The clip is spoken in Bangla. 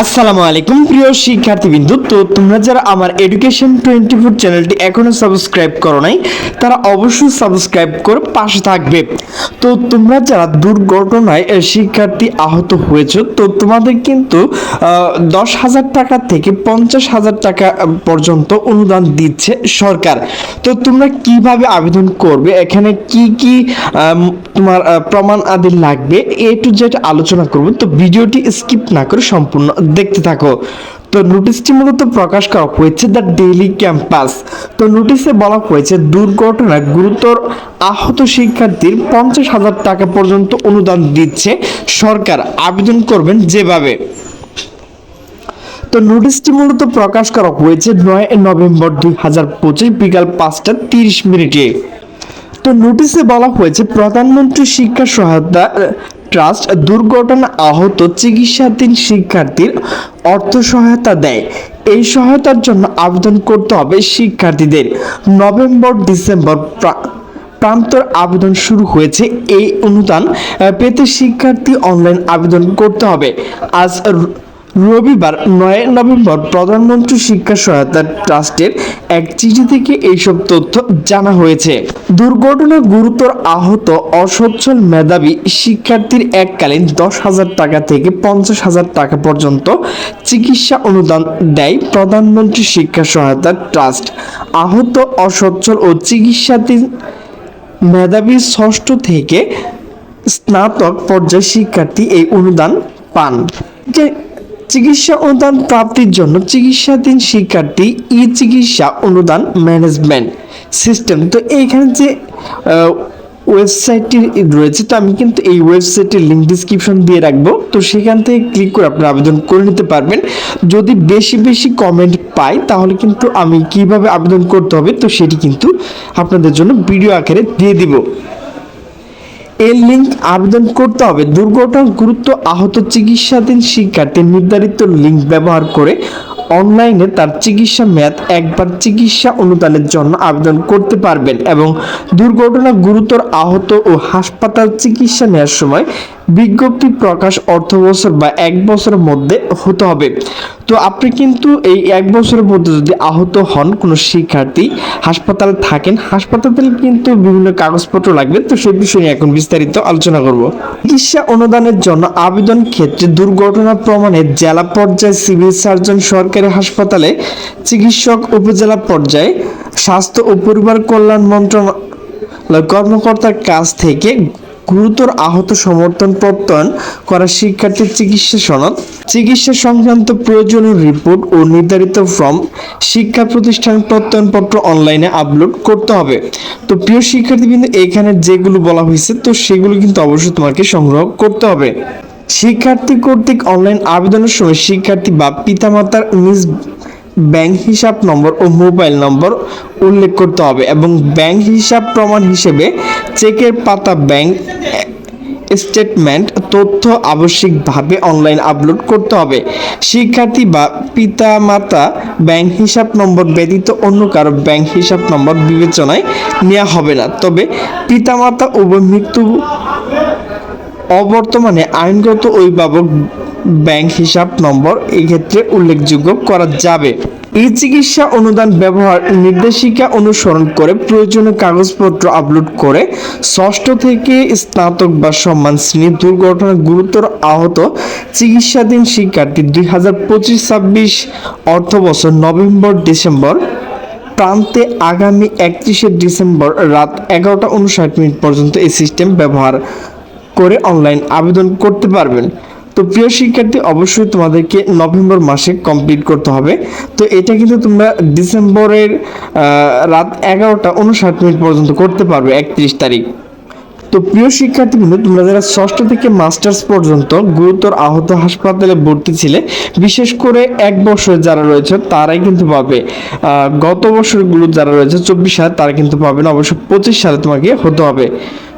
আসসালামু আলাইকুম, প্রিয় শিক্ষার্থীবৃন্দু। তো তোমরা যারা আমার এডুকেশন টোয়েন্টি ফোর চ্যানেলটি এখনও সাবস্ক্রাইব করো নাই, তারা অবশ্যই সাবস্ক্রাইব করে পাশে থাকবে। তো তোমরা যারা দুর্ঘটনায় শিক্ষার্থী আহত হয়েছে, তো তোমাদের কিন্তু দশ হাজার টাকা থেকে পঞ্চাশ হাজার টাকা পর্যন্ত অনুদান দিচ্ছে সরকার। তো তোমরা কীভাবে আবেদন করবে? এখানে কি কি তোমার প্রমাণ আদি লাগবে? এ টু জেড আলোচনা করব। তো ভিডিওটি স্কিপ না করে সম্পূর্ণ দেখতে থাকো। তো নোটিশটি মূলত প্রকাশ করা হয়েছে দ্য ডেইলি ক্যাম্পাস তো নোটিশে বলা হয়েছে, দুর্ঘটনায় গুরুতর আহত শিক্ষার্থীর পঞ্চাশ হাজার টাকা পর্যন্ত অনুদান দিচ্ছে সরকার। আবেদন করবেন যেভাবে। তো নোটিশটি মূলত প্রকাশ করা হয়েছে নয় নভেম্বর দুই হাজার পঁচিশ বিকাল পাঁচটা তিরিশ মিনিটে। তো নোটিশে বলা হয়েছে, প্রধানমন্ত্রী শিক্ষা সহায়তা ট্রাস্ট দুর্ঘটনা আহত চিকিৎসাধীন শিক্ষার্থীর অর্থ সহায়তা দেয়। এই সহায়তার জন্য আবেদন করতে হবে শিক্ষার্থীদের। নভেম্বর, ডিসেম্বর প্রান্তর আবেদন শুরু হয়েছে। এই অনুদান পেতে শিক্ষার্থী অনলাইন আবেদন করতে হবে। আজ রবিবার নয় নভেম্বর প্রধানমন্ত্রী শিক্ষা সহায়তা ট্রাস্টের এক চিঠি থেকে এইসব তথ্য জানা হয়েছে। দুর্ঘটনা গুরুতর আহত অসচ্ছল মেধাবী শিক্ষার্থীর এককালীন দশ হাজার টাকা থেকে পঞ্চাশ হাজার টাকা পর্যন্ত চিকিৎসা অনুদান দেয় প্রধানমন্ত্রী শিক্ষা সহায়তা ট্রাস্ট। আহত, অসচ্ছল ও চিকিৎসাধীন মেধাবী ষষ্ঠ থেকে স্নাতক পর্যায়ে শিক্ষার্থী এই অনুদান পান। চিকিৎসা অনুদান প্রাপ্তির জন্য চিকিৎসাধীন শিক্ষার্থী ই চিকিৎসা অনুদান ম্যানেজমেন্ট সিস্টেম। তো এইখানে যে ওয়েবসাইটটি রয়েছে, তো আমি কিন্তু এই ওয়েবসাইটের লিঙ্ক ডিসক্রিপশন দিয়ে রাখব। তো সেখান থেকে ক্লিক করে আপনারা আবেদন করে নিতে পারবেন। যদি বেশি বেশি কমেন্ট পাই, তাহলে কিন্তু আমি কীভাবে আবেদন করতে হবে, তো সেটি কিন্তু আপনাদের জন্য ভিডিও আকারে দিয়ে দিব। এর লিঙ্ক আবেদন করতে হবে। দুর্ঘটনা গুরুত্ব আহত চিকিৎসাধীন শিক্ষার্থীর নির্ধারিত লিঙ্ক ব্যবহার করে অনলাইনে তার চিকিৎসা মেয়াদ একবার চিকিৎসা অনুদানের জন্য আবেদন করতে পারবেন এবং দুর্ঘটনা গুরুতর আহত ও হাসপাতাল চিকিৎসা নেওয়ার সময় বিজ্ঞপ্তি প্রকাশ অর্থ বছর বা এক বছরের মধ্যে হতে হবে। তো আপনি কিন্তু এই এক বছরের মধ্যে যদি আহত হন, কোনো শিক্ষার্থী হাসপাতালে থাকেন, হাসপাতালে কিন্তু বিভিন্ন কাগজপত্র লাগবে। তো সেই বিষয়ে এখন বিস্তারিত আলোচনা করব। চিকিৎসা অনুদানের জন্য আবেদন ক্ষেত্রে দুর্ঘটনা প্রমাণে জেলা পর্যায়ে সিভিল সার্জন সরকারি হাসপাতালে চিকিৎসক উপজেলা পর্যায়ে স্বাস্থ্য ও পরিবার কল্যাণ মন্ত্রণালয় কর্মকর্তার কাছ থেকে গুরুতর আহত সমর্থন প্রত্যয়ন করা শিক্ষার্থীর চিকিৎসা সনদ, চিকিৎসা সংক্রান্ত প্রয়োজনীয় রিপোর্ট ও নির্ধারিত ফর্ম শিক্ষা প্রতিষ্ঠান প্রত্যয়নপত্র অনলাইনে আপলোড করতে হবে। তো প্রিয় শিক্ষার্থীবৃন্দ, এখানে যেগুলো বলা হয়েছে, তো সেগুলো কিন্তু অবশ্যই তোমাকে সংগ্রহ করতে হবে। শিক্ষার্থী কর্তৃক অনলাইন আবেদনের সময় শিক্ষার্থী বা পিতামাতার নিজ ব্যাংক হিসাব নম্বর ও মোবাইল নম্বর উল্লেখ করতে হবে এবং ব্যাংক হিসাব প্রমাণ হিসেবে চেকের পাতা ব্যাংক স্টেটমেন্ট তথ্য আবশ্যিকভাবে অনলাইন আপলোড করতে হবে। শিক্ষার্থী বা পিতামাতা ব্যাংক হিসাব নম্বর ব্যতীত অন্য কারও ব্যাংক হিসাব নম্বর বিবেচনায় নেওয়া হবে না। তবে পিতামাতা উভয় মৃত্যু অবর্তমানে আইনগত অভিভাবক ব্যাংক হিসাব নম্বর এই ক্ষেত্রে উল্লেখযোগ্য করা যাবে। এই চিকিৎসা অনুদান ব্যবহার নির্দেশিকা অনুসরণ করে প্রয়োজনীয় কাগজপত্র আপলোড করে ষষ্ঠ থেকে স্নাতক বা সম্মান শ্রেণি দুর্ঘটনায় গুরুতর আহত চিকিৎসাধীন শিক্ষার্থী দুই হাজার পঁচিশ ছাব্বিশ অর্থ বছর নভেম্বর ডিসেম্বর প্রান্তে আগামী একত্রিশে ডিসেম্বর রাত এগারোটা উনষাট মিনিট পর্যন্ত এই সিস্টেম ব্যবহার করে অনলাইন আবেদন করতে পারবেন। তো প্রিয় শিক্ষার্থী, অবশ্যই তোমাদেরকে নভেম্বর মাসে কমপ্লিট করতে হবে। তো এটা কিন্তু তোমরা ডিসেম্বরের রাত এগারোটা উনষাট মিনিট পর্যন্ত করতে পারবে, একত্রিশ তারিখ। তো প্রিয় শিক্ষার্থী শিক্ষার্থীবৃন্দ তোমরা যারা ষষ্ঠ থেকে মাস্টার্স পর্যন্ত গুরুতর আহত হাসপাতালে ভর্তি ছিলে, বিশেষ করে এক বছর যারা রয়েছে, তারাই কিন্তু পাবে। গত বছরগুলো যারা রয়েছে, চব্বিশ সালে তারা কিন্তু পাবে না, অবশ্য পঁচিশ সালে তোমাকে হতে হবে।